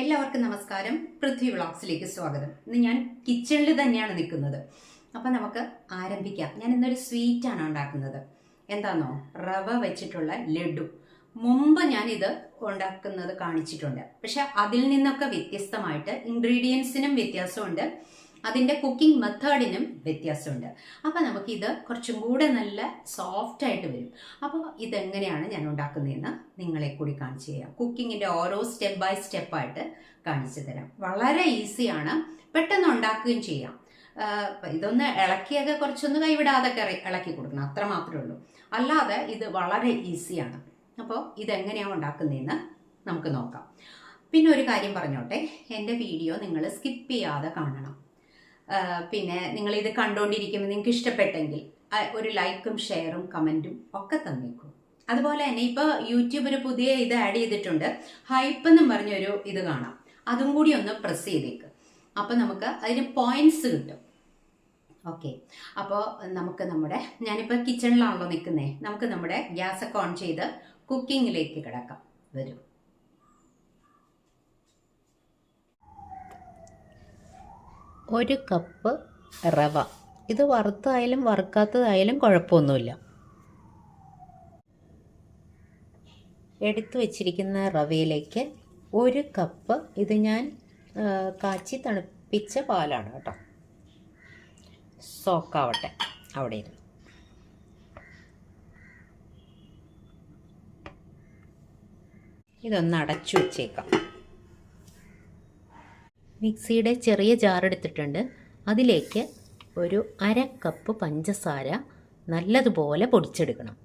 എല്ലാവർക്കും നമസ്കാരം. പൃഥ്വി വ്ളോഗ്സിലേക്ക് സ്വാഗതം. ഇന്ന് ഞാൻ കിച്ചണിൽ തന്നെയാണ് നിൽക്കുന്നത്. അപ്പം നമുക്ക് ആരംഭിക്കാം. ഞാൻ ഇന്നൊരു സ്വീറ്റാണ് ഉണ്ടാക്കുന്നത്. എന്താണോ റവ വെച്ചിട്ടുള്ള ലഡു. മുമ്പ് ഞാനിത് ഉണ്ടാക്കുന്നത് കാണിച്ചിട്ടുണ്ട്. പക്ഷെ അതിൽ നിന്നൊക്കെ വ്യത്യസ്തമായിട്ട് ഇൻഗ്രീഡിയൻസിനും വ്യത്യാസമുണ്ട്. അതിന്റെ കുക്കിംഗ് മെത്തേഡിനും വ്യത്യാസമുണ്ട്. അപ്പോൾ നമുക്കിത് കുറച്ചും കൂടെ നല്ല സോഫ്റ്റ് ആയിട്ട് വരും. അപ്പോൾ ഇതെങ്ങനെയാണ് ഞാൻ ഉണ്ടാക്കുന്നതെന്ന് നിങ്ങളെ കൂടി കാണിച്ചു തരാം. കുക്കിങ്ങിന്റെ ഓരോ സ്റ്റെപ്പ് ബൈ സ്റ്റെപ്പായിട്ട് കാണിച്ചു തരാം. വളരെ ഈസിയാണ് പെട്ടെന്ന് ഉണ്ടാക്കുകയും ചെയ്യാം. ഇതൊന്ന് ഇളക്കിയൊക്കെ കുറച്ചൊന്ന് കൈവിടാതൊക്കെ ഇളക്കി കൊടുക്കണം. അത്ര മാത്രമേ ഉള്ളൂ. അല്ലാതെ ഇത് വളരെ ഈസിയാണ് അപ്പോൾ ഇതെങ്ങനെയാണ് ഉണ്ടാക്കുന്നതെന്ന് നമുക്ക് നോക്കാം. പിന്നെ ഒരു കാര്യം പറഞ്ഞോട്ടെ. എന്റെ വീഡിയോ നിങ്ങൾ സ്കിപ്പ് ചെയ്യാതെ കാണണം. പിന്നെ നിങ്ങൾ ഇത് കണ്ടുകൊണ്ടിരിക്കുമ്പോൾ നിങ്ങൾക്ക് ഇഷ്ടപ്പെട്ടെങ്കിൽ ഒരു ലൈക്കും ഷെയറും കമന്റും ഒക്കെ തന്നേക്കും. അതുപോലെ തന്നെ ഇപ്പോൾ യൂട്യൂബ് ഒരു പുതിയ ഇത് ആഡ് ചെയ്തിട്ടുണ്ട്. ഹൈപ്പ് എന്നും പറഞ്ഞൊരു ഇത് കാണാം. അതും കൂടി ഒന്ന് പ്രസ് ചെയ്തേക്ക്. അപ്പോൾ നമുക്ക് അതിന് പോയിന്റ്സ് കിട്ടും. ഓക്കെ അപ്പോൾ നമുക്ക് നമ്മുടെ ഞാനിപ്പോൾ കിച്ചണിലാണല്ലോ നിൽക്കുന്നേ നമുക്ക് നമ്മുടെ ഗ്യാസ് ഒക്കെ ഓൺ ചെയ്ത് കുക്കിങ്ങിലേക്ക് കിടക്കാം. വരും. ഒരു കപ്പ് റവ. ഇത് വറുത്തായാലും വറുക്കാത്തതായാലും കുഴപ്പമൊന്നുമില്ല. എടുത്തു വച്ചിരിക്കുന്ന റവയിലേക്ക് ഒരു കപ്പ് ഇത് ഞാൻ കാച്ചി തണുപ്പിച്ച പാലാണ് കേട്ടോ. സോക്കാവട്ടെ. അവിടെ ഇരുന്ന്. ഇതൊന്ന് അടച്ചു വച്ചേക്കാം. മിക്സിയുടെ ചെറിയ ജാർ എടുത്തിട്ടുണ്ട്. അതിലേക്ക് ഒരു അര കപ്പ് പഞ്ചസാര നല്ലതുപോലെ പൊടിച്ചെടുക്കണം.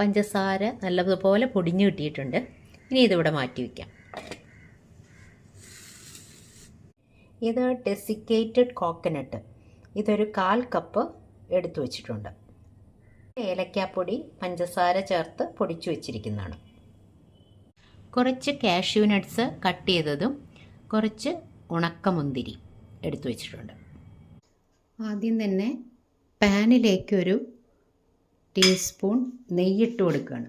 പഞ്ചസാര നല്ലതുപോലെ പൊടിഞ്ഞു കിട്ടിയിട്ടുണ്ട്. ഇനി ഇതിവിടെ മാറ്റി വയ്ക്കാം. ഇത് ഡെസിക്കേറ്റഡ് കോക്കനട്ട്. ഇതൊരു കാൽ കപ്പ് എടുത്തു വച്ചിട്ടുണ്ട്. ഏലക്കാപ്പൊടി പഞ്ചസാര ചേർത്ത് പൊടിച്ചു വെച്ചിരിക്കുന്നതാണ്. കുറച്ച് കാഷ്യൂ നട്ട്സ് കട്ട് ചെയ്തതും കുറച്ച് ഉണക്കമുന്തിരി എടുത്തു വെച്ചിട്ടുണ്ട്. ആദ്യം തന്നെ പാനിലേക്കൊരു ടീസ്പൂൺ നെയ്യിട്ട് കൊടുക്കുകയാണ്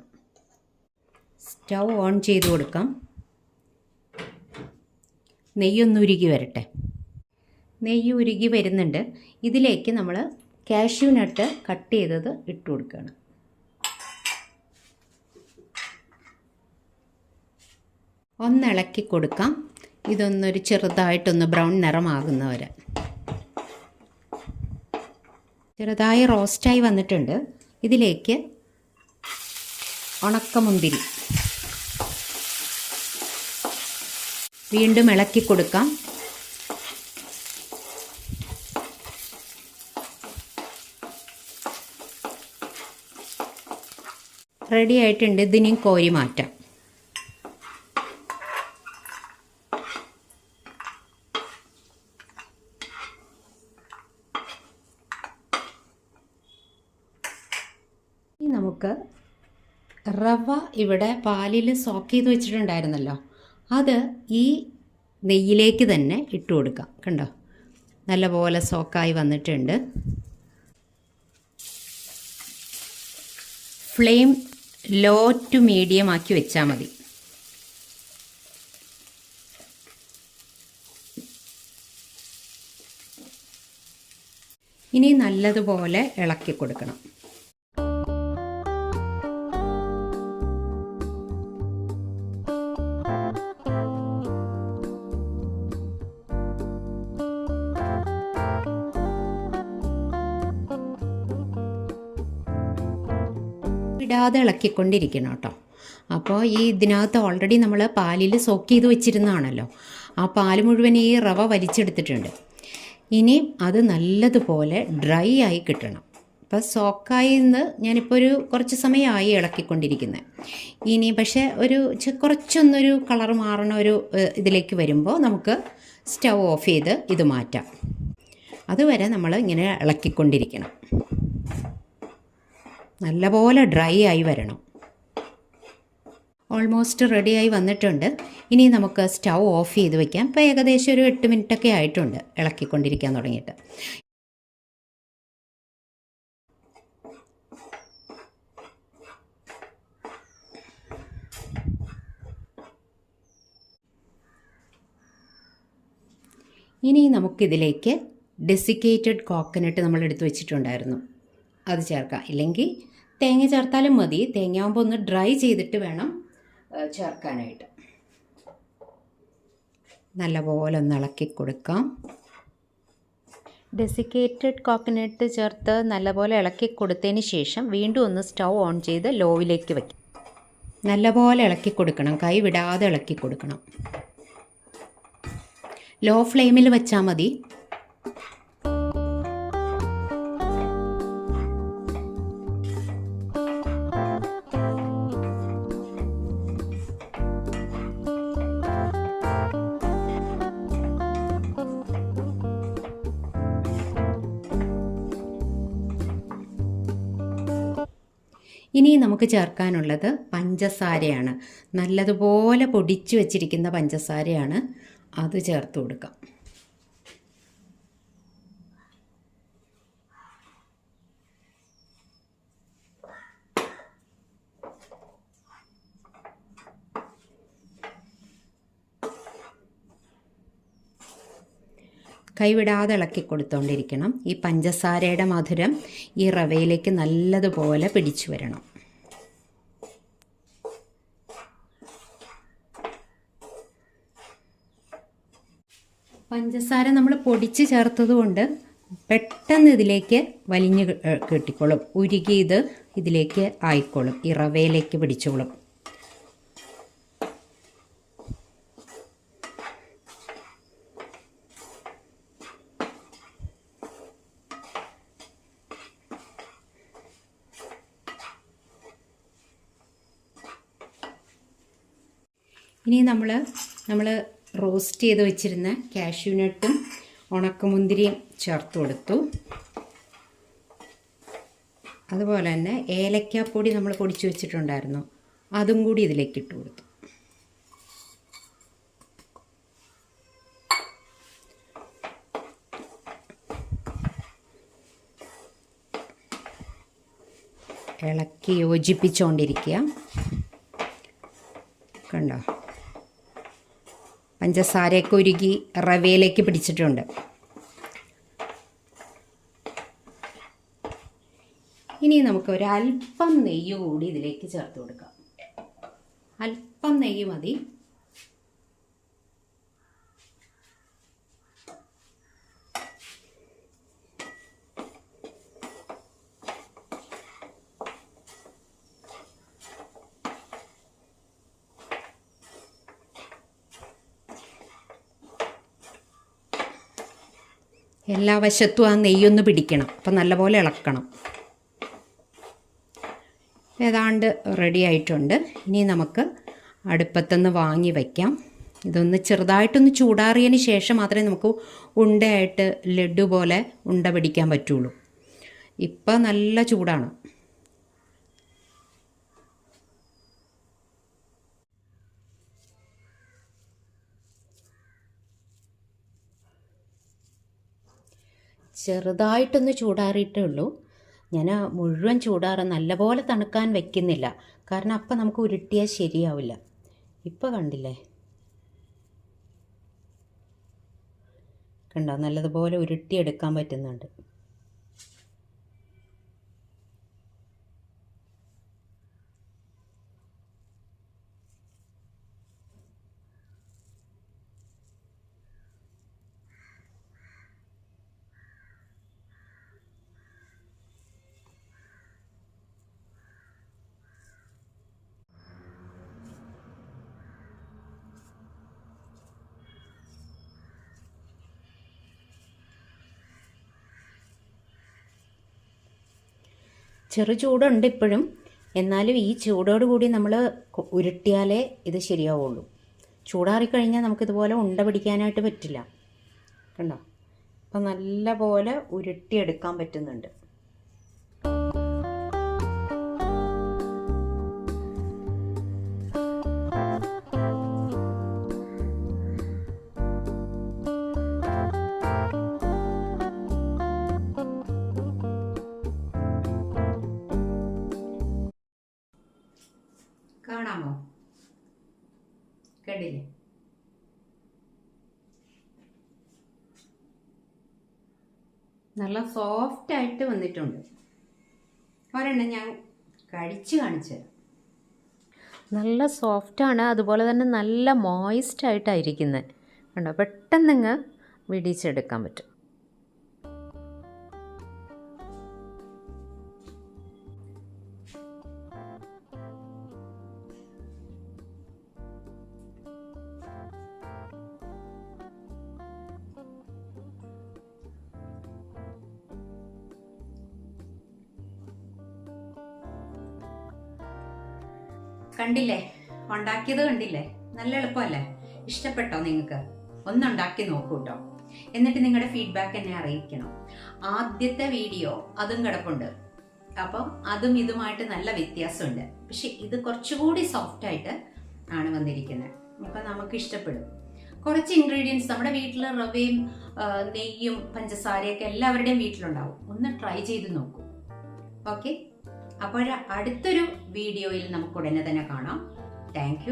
സ്റ്റൗ ഓൺ ചെയ്ത് കൊടുക്കാം. നെയ്യൊന്ന് ഉരുകി വരട്ടെ. നെയ്യ് ഉരുകി വരുന്നുണ്ട്. ഇതിലേക്ക് നമ്മൾ കാഷ്യൂ നട്ട് കട്ട് ചെയ്തത് ഇട്ട് കൊടുക്കുകയാണ്. ഒന്നിളക്കി കൊടുക്കാം. ഇതൊന്നൊരു ചെറുതായിട്ടൊന്ന് ബ്രൗൺ നിറമാകുന്നവരെ. ചെറുതായി റോസ്റ്റായി വന്നിട്ടുണ്ട്. ഇതിലേക്ക് ഉണക്കമുന്തിരി. വീണ്ടും ഇളക്കി കൊടുക്കാം. റെഡി ആയിട്ടുണ്ട്. ഇതിനെയും കോരി മാറ്റാം. നമുക്ക് റവ ഇവിടെ പാലിൽ സോക്ക് ചെയ്ത് വെച്ചിട്ടുണ്ടായിരുന്നല്ലോ. അത് ഈ നെയ്യിലേക്ക് തന്നെ ഇട്ട് കൊടുക്കാം. കണ്ടോ? നല്ലപോലെ സോക്കായി വന്നിട്ടുണ്ട്. ഫ്ലെയിം ലോ ടു മീഡിയം ആക്കി വെച്ചാൽ മതി. ഇനി നല്ലതുപോലെ ഇളക്കി കൊടുക്കണം. ഇടാതെ ഇളക്കിക്കൊണ്ടിരിക്കണം കേട്ടോ. അപ്പോൾ ഈ ഇതിനകത്ത് ഓൾറെഡി നമ്മൾ പാലിൽ സോക്ക് ചെയ്ത് വെച്ചിരുന്നതാണല്ലോ. ആ പാൽ മുഴുവൻ ഈ റവ വലിച്ചെടുത്തിട്ടുണ്ട്. ഇനി അത് നല്ലതുപോലെ ഡ്രൈ ആയി കിട്ടണം. ഇപ്പോൾ സോക്കായി നിന്ന് ഞാനിപ്പോൾ ഒരു കുറച്ച് സമയമായി ഇളക്കിക്കൊണ്ടിരിക്കുന്നത് ഇനി പക്ഷേ ഒരു കുറച്ചൊന്നൊരു കളർ മാറണ ഒരു ഇതിലേക്ക് വരുമ്പോൾ നമുക്ക് സ്റ്റൗ ഓഫ് ചെയ്ത് ഇത് മാറ്റാം. അതുവരെ നമ്മൾ ഇങ്ങനെ ഇളക്കിക്കൊണ്ടിരിക്കണം. നല്ലപോലെ ഡ്രൈ ആയി വരണം. ഓൾമോസ്റ്റ് റെഡിയായി വന്നിട്ടുണ്ട്. ഇനി നമുക്ക് സ്റ്റൗ ഓഫ് ചെയ്ത് വയ്ക്കാം ഇപ്പോൾ ഏകദേശം ഒരു എട്ട് മിനിറ്റൊക്കെ ആയിട്ടുണ്ട് ഇളക്കിക്കൊണ്ടിരിക്കാൻ തുടങ്ങിയിട്ട്. ഇനി നമുക്കിതിലേക്ക് ഡെസിക്കേറ്റഡ് കോക്കനട്ട് നമ്മൾ എടുത്തു വെച്ചിട്ടുണ്ടായിരുന്നു. അത് ചേർക്കാം. ഇല്ലെങ്കിൽ തേങ്ങ ചേർത്താലും മതി. തേങ്ങ തേങ്ങയാകുമ്പോൾ ഒന്ന് ഡ്രൈ ചെയ്തിട്ട് വേണം ചേർക്കാനായിട്ട്. നല്ലപോലെ ഒന്ന് ഇളക്കി കൊടുക്കാം. ഡെസിക്കേറ്റഡ് കോക്കനട്ട് ചേർത്ത് നല്ലപോലെ ഇളക്കി കൊടുത്തതിന് ശേഷം വീണ്ടും ഒന്ന് സ്റ്റൗ ഓൺ ചെയ്ത് ലോവിലേക്ക് വയ്ക്കും നല്ലപോലെ ഇളക്കി കൊടുക്കണം. കൈ വിടാതെ ഇളക്കി കൊടുക്കണം. ലോ ഫ്ലെയിമിൽ വെച്ചാൽ മതി. ഇനി നമുക്ക് ചേർക്കാനുള്ളത് പഞ്ചസാരയാണ്. നല്ലതുപോലെ പൊടിച്ചു വച്ചിരിക്കുന്ന പഞ്ചസാരയാണ്. അത് ചേർത്ത് കൊടുക്കാം. കൈവിടാതെ ഇളക്കി കൊടുത്തോണ്ടിരിക്കണം. ഈ പഞ്ചസാരയുടെ മധുരം ഈ റവയിലേക്ക് നല്ലതുപോലെ പിടിച്ചു വരണം. പഞ്ചസാര നമ്മൾ പൊടിച്ച് ചേർത്തത് കൊണ്ട് പെട്ടെന്ന് ഇതിലേക്ക് വലിഞ്ഞ് കിട്ടിക്കൊള്ളും ഉരുകി ഇത് ഇതിലേക്ക് ആയിക്കോളും. ഇറവയിലേക്ക് റവയിലേക്ക് പിടിച്ചോളും. ഇനി നമ്മൾ നമ്മൾ റോസ്റ്റ് ചെയ്ത് വെച്ചിരുന്ന കാഷ്യൂനട്ടും ഉണക്കമുന്തിരിയും ചേർത്ത് കൊടുത്തു. അതുപോലെ തന്നെ ഏലക്കാപ്പൊടി നമ്മൾ പൊടിച്ചു വെച്ചിട്ടുണ്ടായിരുന്നു. അതും കൂടി ഇതിലേക്ക് ഇട്ട് കൊടുത്തു. ഇളക്കി യോജിപ്പിച്ചുകൊണ്ടിരിക്കുക കണ്ടോ? പഞ്ചസാരയൊക്കെ ഉരുകി റവയിലേക്ക് പിടിച്ചിട്ടുണ്ട്. ഇനി നമുക്ക് ഒരു അല്പം നെയ്യ് കൂടി ഇതിലേക്ക് ചേർത്ത് കൊടുക്കാം. അല്പം നെയ്യ് മതി. എല്ലാ വശത്തും ആ നെയ്യൊന്ന് പിടിക്കണം. അപ്പം നല്ലപോലെ ഇളക്കണം. ഏതാണ്ട് റെഡി ആയിട്ടുണ്ട്. ഇനി നമുക്ക് അടുപ്പത്തുനിന്ന് വാങ്ങി വയ്ക്കാം ഇതൊന്ന് ചെറുതായിട്ടൊന്ന് ചൂടാറിയതിന് ശേഷം മാത്രമേ നമുക്ക് ഉണ്ടയായിട്ട് ലഡു പോലെ ഉണ്ട പിടിക്കാൻ പറ്റുള്ളൂ. ഇപ്പം നല്ല ചൂടാണ്. ചെറുതായിട്ടൊന്ന് ചൂടാറിയിട്ടേ ഉള്ളൂ. ഞാൻ മുഴുവൻ ചൂടാറ നല്ലപോലെ തണുക്കാൻ വെക്കുന്നില്ല. കാരണം അപ്പം നമുക്ക് ഉരുട്ടിയാൽ ശരിയാവില്ല. ഇപ്പോൾ കണ്ടില്ലേ? കണ്ടോ? നല്ലതുപോലെ ഉരുട്ടിയെടുക്കാൻ പറ്റുന്നുണ്ട്. ചെറു ചൂടുണ്ട് ഇപ്പോഴും. എന്നാലും ഈ ചൂടോട് കൂടി നമ്മൾ ഉരുട്ടിയാലേ ഇത് ശരിയാവുള്ളൂ. ചൂടാറിക്കഴിഞ്ഞാൽ നമുക്കിതുപോലെ ഉണ്ട പിടിക്കാനായിട്ട് പറ്റില്ല. കണ്ടോ? അപ്പം നല്ല പോലെ ഉരുട്ടിയെടുക്കാൻ പറ്റുന്നുണ്ട്. കാണാമോ? കണ്ടില്ലേ? നല്ല സോഫ്റ്റ് ആയിട്ട് വന്നിട്ടുണ്ട്. ഒരെണ്ണം ഞാൻ കഴിച്ചു കാണിച്ചു തരാം. നല്ല സോഫ്റ്റാണ് അതുപോലെ തന്നെ നല്ല മോയിസ്റ്റ് ആയിട്ടായിരിക്കുന്നത് കണ്ടോ? പെട്ടെന്ന് ഇങ്ങ് വിടിച്ചെടുക്കാൻ പറ്റും. കണ്ടില്ലേ? ഉണ്ടാക്കിയത് കണ്ടില്ലേ? നല്ല എളുപ്പമല്ലേ? ഇഷ്ടപ്പെട്ടോ നിങ്ങൾക്ക്? ഒന്നുണ്ടാക്കി നോക്കൂ കേട്ടോ എന്നിട്ട് നിങ്ങളുടെ ഫീഡ്ബാക്ക് എന്നെ അറിയിക്കണം. ആദ്യത്തെ വീഡിയോ അതും കിടപ്പുണ്ട്. അപ്പം അതും ഇതുമായിട്ട് നല്ല വ്യത്യാസമുണ്ട്. പക്ഷെ ഇത് കുറച്ചുകൂടി സോഫ്റ്റ് ആയിട്ട് ആണ് വന്നിരിക്കുന്നത്. അപ്പം നമുക്ക് ഇഷ്ടപ്പെടും. കുറച്ച് ഇൻഗ്രീഡിയൻസ് നമ്മുടെ വീട്ടിൽ റവയും നെയ്യും പഞ്ചസാരയൊക്കെ എല്ലാവരുടെയും വീട്ടിലുണ്ടാവും. ഒന്ന് ട്രൈ ചെയ്ത് നോക്കൂ. ഓക്കെ അപ്പോൾ അടുത്തൊരു വീഡിയോയിൽ നമുക്ക് ഉടനെ തന്നെ കാണാം. താങ്ക്